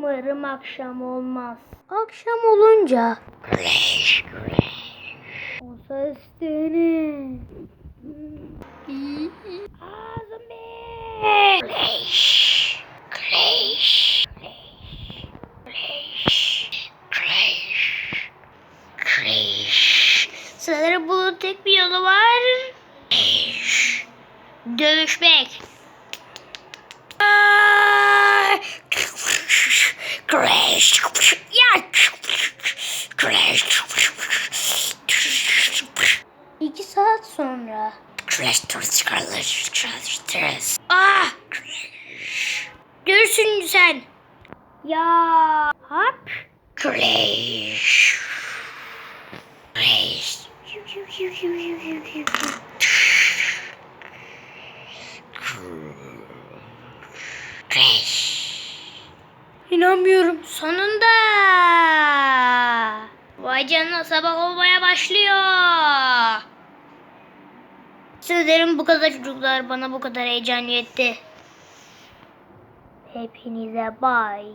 Umarım akşam olmaz. Akşam olunca o ses güneş, güneş, güneş. Sanırım bunun tek bir yolu var. Dövüşmek. Güneş. Ya Güneş. iki saat sonra. Güneş çıkarılır. Güneş. Ah! Görürsün sen. Ya hap. Güneş. Güneş. Güneş. İnanmıyorum. Sonunda. Vay canına sabah olmaya başlıyor. Sanırım bu kadar çocuklar bana bu kadar heyecan yetti. Hepinize bay.